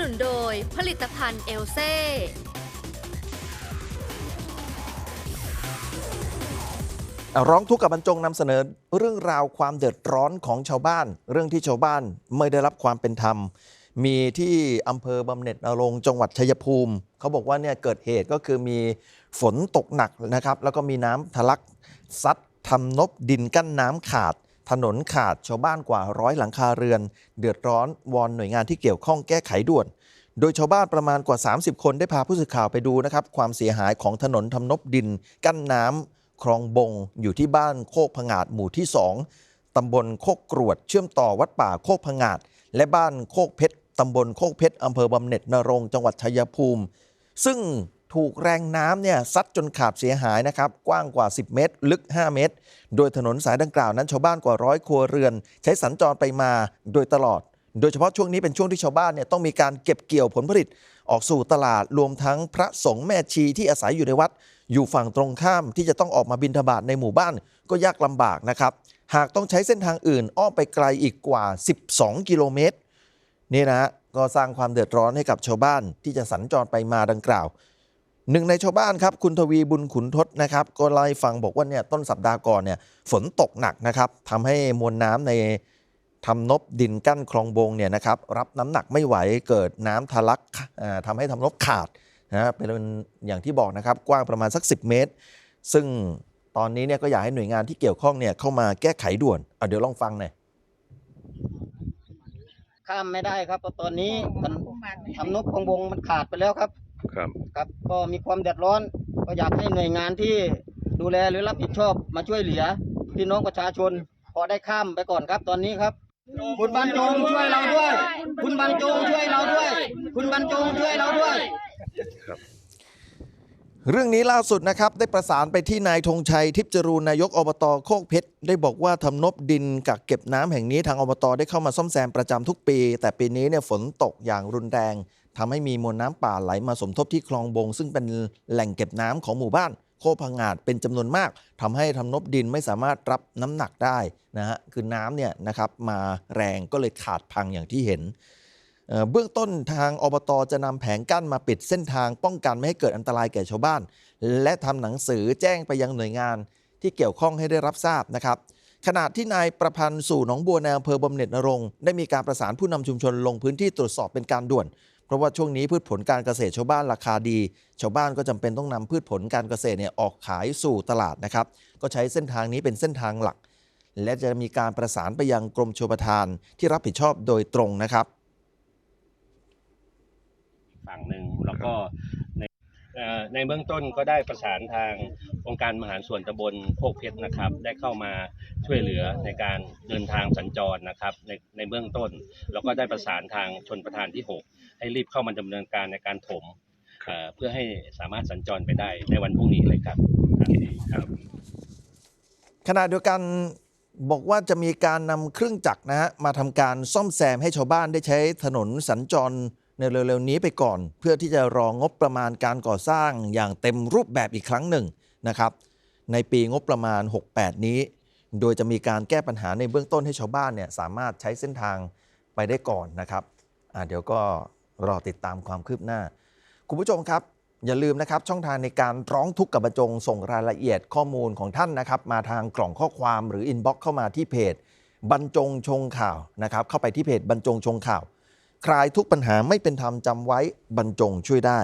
นุนโดยผลิตภัณฑ์เอลเซ่ร้องทุกข์กับบรรจงนำเสนอเรื่องราวความเดือดร้อนของชาวบ้าน เรื่องที่ชาวบ้านไม่ได้รับความเป็นธรรม มีที่อำเภอบำเหน็จนรงจังหวัดชัยภูมิ เขาบอกว่าเนี่ยเกิดเหตุก็คือมีฝนตกหนักนะครับ แล้วก็มีน้ำทะลักซัดทำนบดินกั้นน้ำขาด ถนนขาดชาวบ้านกว่าร้อยหลังคาเรือน เดือดร้อนวอนหน่วยงานที่เกี่ยวข้องแก้ไขด่วน โดยชาวบ้านประมาณกว่า 30 คนได้พาผู้สื่อข่าวไปดูนะครับ ความเสียหายของถนนทำนบดิน กั้นน้ำคลองบง อยู่ที่บ้านโคกพงาดหมู่ที่ 2 ตำบลโคกกรวด เชื่อมต่อวัดป่าโคกพงาด และบ้านโคกเพชรตำบลโคกเพชรอำเภอบำเหน็จนรงจังหวัดชัยภูมิ ซึ่ง ถูกแรงน้ำเนี่ยซัดจนขาดเสียหายนะครับ กว้างกว่า 10 เมตร ลึก 5 เมตร โดยถนนสายดังกล่าวนั้นชาวบ้านกว่าร้อยครัวเรือน ใช้สัญจรไปมาโดยตลอด โดยเฉพาะช่วงนี้เป็นช่วงที่ชาวบ้านเนี่ยต้องมีการเก็บเกี่ยวผลผลิต ออกสู่ตลาดรวมทั้งพระสงฆ์แม่ชีที่อาศัยอยู่ในวัด อยู่ฝั่งตรงข้ามที่จะต้องออกมาบินทบาทในหมู่บ้านก็ยากลำบากนะครับ หากต้องใช้เส้นทางอื่นอ้อมไปไกลอีกกว่า 12 กิโลเมตรนี่นะฮะก็สร้างความเดือดร้อนให้กับชาวบ้านที่จะสัญจรไปมาดังกล่าว หนึ่งในชาวบ้านครับคุณทวีบุญขุนทศนะครับก็เล่าให้ฟังบอกว่าเนี่ยต้นสัปดาห์ก่อนเนี่ยฝนตกหนักนะครับทำให้มวลน้ำในทำนบดินกั้นคลองบงเนี่ยนะครับรับน้ำหนักไม่ไหวเกิดน้ำทะลักอ่าทำให้ทำนบขาดนะฮะเป็นอย่างที่บอกนะครับกว้างประมาณสัก 10 เมตร ซึ่งตอนนี้เนี่ยก็อยากให้หน่วยงานที่เกี่ยวข้องเนี่ยเข้ามาแก้ไขด่วนเอาเดี๋ยวลองฟังหน่อยข้ามไม่ได้ครับเพราะตอนนี้มันทำนบของวงมันขาดไปแล้วครับ ครับครับก็มีความเดือดร้อน ก็อยากให้หน่วยงานที่ดูแลหรือรับผิดชอบมาช่วยเหลือพี่น้องประชาชนพอได้ข้ามไปก่อนครับตอนนี้ครับ คุณบรรจงช่วยเราด้วย คุณบรรจงช่วยเราด้วย คุณบรรจงช่วยเราด้วย เรื่องนี้ล่าสุดนะครับ ได้ประสานไปที่นายธงชัยทิพย์จรูนนายกอบตโคกเพชรได้บอกว่าทำนบดินกักเก็บน้ำแห่งนี้ทางอบตได้เข้ามาซ่อมแซมประจำทุกปี แต่ปีนี้เนี่ยฝนตกอย่างรุนแรง ทำให้มีมวลน้ำป่าไหลมาสมทบที่คลองบง ซึ่งเป็นแหล่งเก็บน้ำของหมู่บ้าน โคพังงาดเป็นจำนวนมากทำให้ทำนบดินไม่สามารถรับน้ำหนักได้นะฮะคือน้ำเนี่ยนะครับมาแรงก็เลยขาดพังอย่างที่เห็นเบื้องต้นทางอบตจะนำแผงกั้นมาปิดเส้นทางป้องกันไม่ให้เกิดอันตรายแก่ชาวบ้าน และทำหนังสือแจ้งไปยังหน่วยงานที่เกี่ยวข้องให้ได้รับทราบนะครับขณะที่นายประพันธ์สู่หนองบัวในอำเภอบำเหน็จนรงได้มีการประสานผู้นำชุมชนลงพื้นที่ตรวจสอบเป็นการด่วน เพราะว่าช่วงนี้พืชผลการเกษตรชาวบ้านราคาดี ชาวบ้านก็จำเป็นต้องนำพืชผลการเกษตรเนี่ยออกขายสู่ตลาดนะครับ ก็ใช้เส้นทางนี้เป็นเส้นทางหลัก และจะมีการประสานไปยังกรมชลประทานที่รับผิดชอบโดยตรงนะครับ ฝั่งหนึ่งแล้วก็ ในเบื้องต้นก็ได้ประสานทางองค์การมหารส่วนตำบลโคกเพชรนะครับ ได้เข้ามาช่วยเหลือในการเดินทางสัญจรนะครับในในเบื้องต้นแล้วก็ได้ประสานทางชนประธานที่ 6 ให้รีบเข้ามาดำเนินการในการถมเอ่อเพื่อให้สามารถสัญจรไปได้ในวันพรุ่งนี้เลยครับครับขณะเดียวกันบอกว่าจะมีการนำเครื่องจักรนะฮะมาทำการซ่อมแซมให้ชาวบ้านได้ใช้ถนนสัญจร ในเร็วๆนี้ไปก่อน เพื่อที่จะรองบประมาณการก่อสร้างอย่างเต็มรูปแบบอีกครั้งหนึ่งนะครับ ในปีงบประมาณ 68 นี้ โดยจะมีการแก้ปัญหาในเบื้องต้นให้ชาวบ้านเนี่ยสามารถใช้เส้นทางไปได้ก่อนนะครับเดี๋ยวก็รอติดตามความคืบหน้า คุณผู้ชมครับ อย่าลืมนะครับ ช่องทางในการร้องทุกข์กับบรรจง ส่งรายละเอียดข้อมูลของท่านนะครับ มาทางกล่องข้อความหรืออินบ็อกเข้ามาที่เพจบรรจงชงข่าวนะครับ เข้าไปที่เพจบรรจงชงข่าว คลายทุกปัญหาไม่เป็นธรรมจำไว้บรรจงช่วยได้